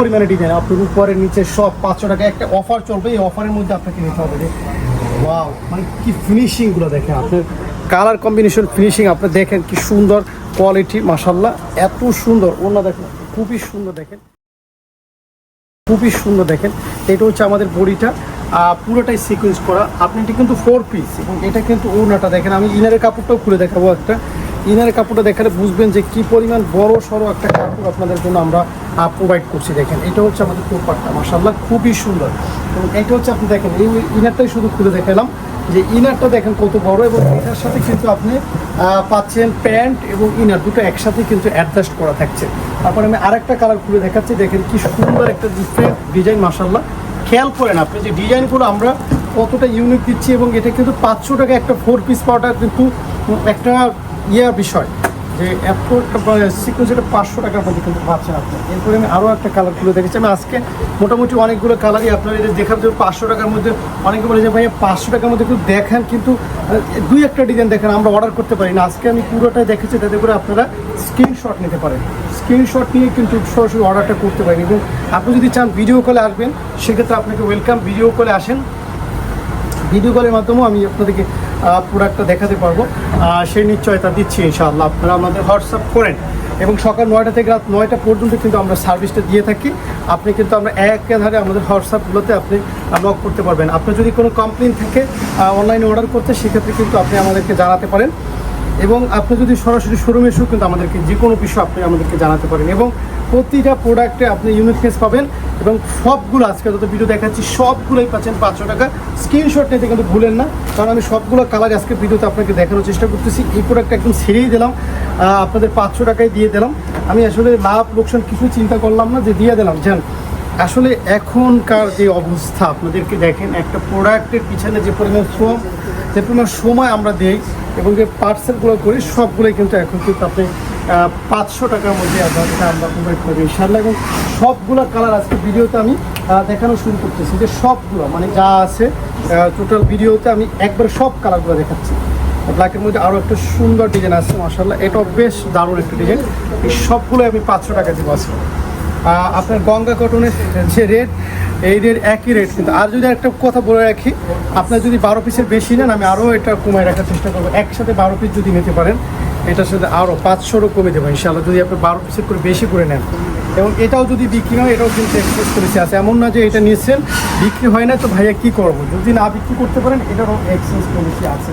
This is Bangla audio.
পরিমাণে ডিজাইন আপনার উপরের নিচে সব পাঁচশো টাকা একটা অফার চলবে, এই অফারের মধ্যে আপনাকে নিতে হবে। ওয়াও মানে কি ফিনিশিংগুলো দেখেন আপনার কালার কম্বিনেশন ফিনিশিং আপনি দেখেন কি সুন্দর কোয়ালিটি মাসাল্লাহ এত সুন্দর। অন্য দেখেন, খুবই সুন্দর দেখেন। খুবই সুন্দর দেখেন। এটা হচ্ছে আমাদের বডিটা পুরোটাই সিকোয়েন্স করা। আপনি এটা কিন্তু ফোর পিস এবং এটা কিন্তু ওড়নাটা দেখেন। আমি ইনারের কাপড়টাও খুলে দেখাবো একটা। ইনারের কাপড়টা দেখালে বুঝবেন যে কি পরিমাণ বড়, সড়ো একটা কাপড় আপনাদের জন্য আমরা প্রোভাইড করছি। দেখেন, এটা হচ্ছে আমাদের কোপারটা মাসাল্লাহ খুবই সুন্দর। এবং এটা হচ্ছে আপনি দেখেন, এই ইনারটাই শুধু খুলে দেখালাম যে ইনারটা দেখেন কত বড় এবং এটার সাথে কিন্তু আপনি পাচ্ছেন প্যান্ট এবং ইনার দুটো একসাথে কিন্তু অ্যাডজাস্ট করা থাকছে। তারপর আমি আরেকটা কালার খুলে দেখাচ্ছি, দেখেন কি সুন্দর একটা ডিফারেন্ট ডিজাইন মাসাল্লাহ খেয়াল করেন আপনি যে ডিজাইনগুলো আমরা কতটা ইউনিক দিচ্ছি এবং এটা কিন্তু পাঁচশো টাকা একটা ফোর পিস পাওয়াটা কিন্তু একটা ইয়া বিষয় যে এত সিকুয়েন্স এটা পাঁচশো টাকার মধ্যে কিন্তু পাচ্ছেন আপনি। এরপরে আমি আরও একটা কালার খুলে দেখেছি। আমি আজকে মোটামুটি অনেকগুলো কালারই আপনার এটা দেখার জন্য পাঁচশো টাকার মধ্যে অনেকে বলে যে ভাইয়া পাঁচশো টাকার মধ্যে কিন্তু দেখেন কিন্তু দুই একটা ডিজাইন দেখেন, আমরা অর্ডার করতে পারি না। আজকে আমি পুরোটাই দেখেছি তাতে করে আপনারা স্ক্রিনশট নিতে পারেন। স্ক্রিনশট নিয়ে কিন্তু সরাসরি অর্ডারটা করতে পারেন। এবং আপনি যদি চান ভিডিও কলে আসবেন, সেক্ষেত্রে আপনাকে ওয়েলকাম ভিডিও কলে আসেন। ভিডিও কলের মাধ্যমেও আমি আপনাদেরকে প্রোডাক্টটা দেখাতে পারব। সেই নিশ্চয়তা দিচ্ছি ইনশাআল্লাহ। আপনারা আমাদের হোয়াটসঅ্যাপ করেন। এবং সকাল নয়টা থেকে রাত নয়টা পর্যন্ত কিন্তু আমরা সার্ভিসটা দিয়ে থাকি। আপনি কিন্তু আমরা একাধারে আমাদের হোয়াটসঅ্যাপগুলোতে আপনি লক করতে পারবেন। আপনার যদি কোনো কমপ্লেন থাকে অনলাইনে অর্ডার করতে, সেক্ষেত্রে কিন্তু আপনি আমাদেরকে জানাতে পারেন। এবং আপনি যদি সরাসরি শোরুমে এসেও কিন্তু আমাদেরকে যে কোনো বিষয় আপনি আমাদেরকে জানাতে পারেন। এবং প্রতিটা প্রোডাক্টে আপনি ইউনিকনেস পাবেন। এবং সবগুলো আজকে যত ভিডিও দেখাচ্ছি, সবগুলোই পাচ্ছেন পাঁচশো টাকা। স্ক্রিনশট নিতে কিন্তু ভুলেন না, কারণ আমি সবগুলো কালার আজকে ভিডিওতে আপনাকে দেখানোর চেষ্টা করতেছি। এই প্রোডাক্টটা একদম ছেড়েই দিলাম আপনাদের পাঁচশো টাকায় দিয়ে দিলাম। আমি আসলে লাভ লোকসান কিছু চিন্তা করলাম না, যে দিয়ে দিলাম। জান আসলে এখনকার যে অবস্থা, আপনাদেরকে দেখেন, একটা প্রোডাক্টের পিছনে যে পরিমাণ শ্রম, যে পরিমাণ সময় আমরা দেই এবং যে পার্সেলগুলো করি, সবগুলোই কিন্তু এখন কিন্তু আপনি পাঁচশো টাকার মধ্যে আপনাদেরকে আমরা প্রোভাইড করব ইনশাল্লাহ এবং সবগুলো কালার আজকে ভিডিওতে আমি দেখানো শুরু করতেছি। যে সবগুলো মানে যা আছে টোটাল ভিডিওতে আমি একবার সব কালারগুলো দেখাচ্ছি। ব্ল্যাকের মধ্যে আরও একটা সুন্দর ডিজাইন আছে মাসাল্লাহ এটাও বেশ দারুণ একটা ডিজাইন এই সবগুলো আমি পাঁচশো টাকা দিব আজকে। আপনার গঙ্গা কটনের যে রেট এই রেট একই রেট কিন্তু। আর যদি একটা কথা বলে রাখি, আপনার যদি বারো পিসের বেশি নেন, আমি আরও এটা কমায় রাখার চেষ্টা করব। একসাথে বারো পিস যদি নিতে পারেন এটার সাথে আরও পাঁচশোরও কমে দেবো ইনশাল্লাহ যদি আপনি বারো পিসের করে বেশি করে নেন। এবং এটাও যদি বিক্রি হয়, এটাও কিন্তু এক্সপোজ করেছে। আছে এমন না যে এটা নিয়েছেন, বিক্রি হয় না, তো ভাইয়া কী করব? যদি না বিক্রি করতে পারেন, এটারও এক্সচেঞ্জ পলিসি আছে।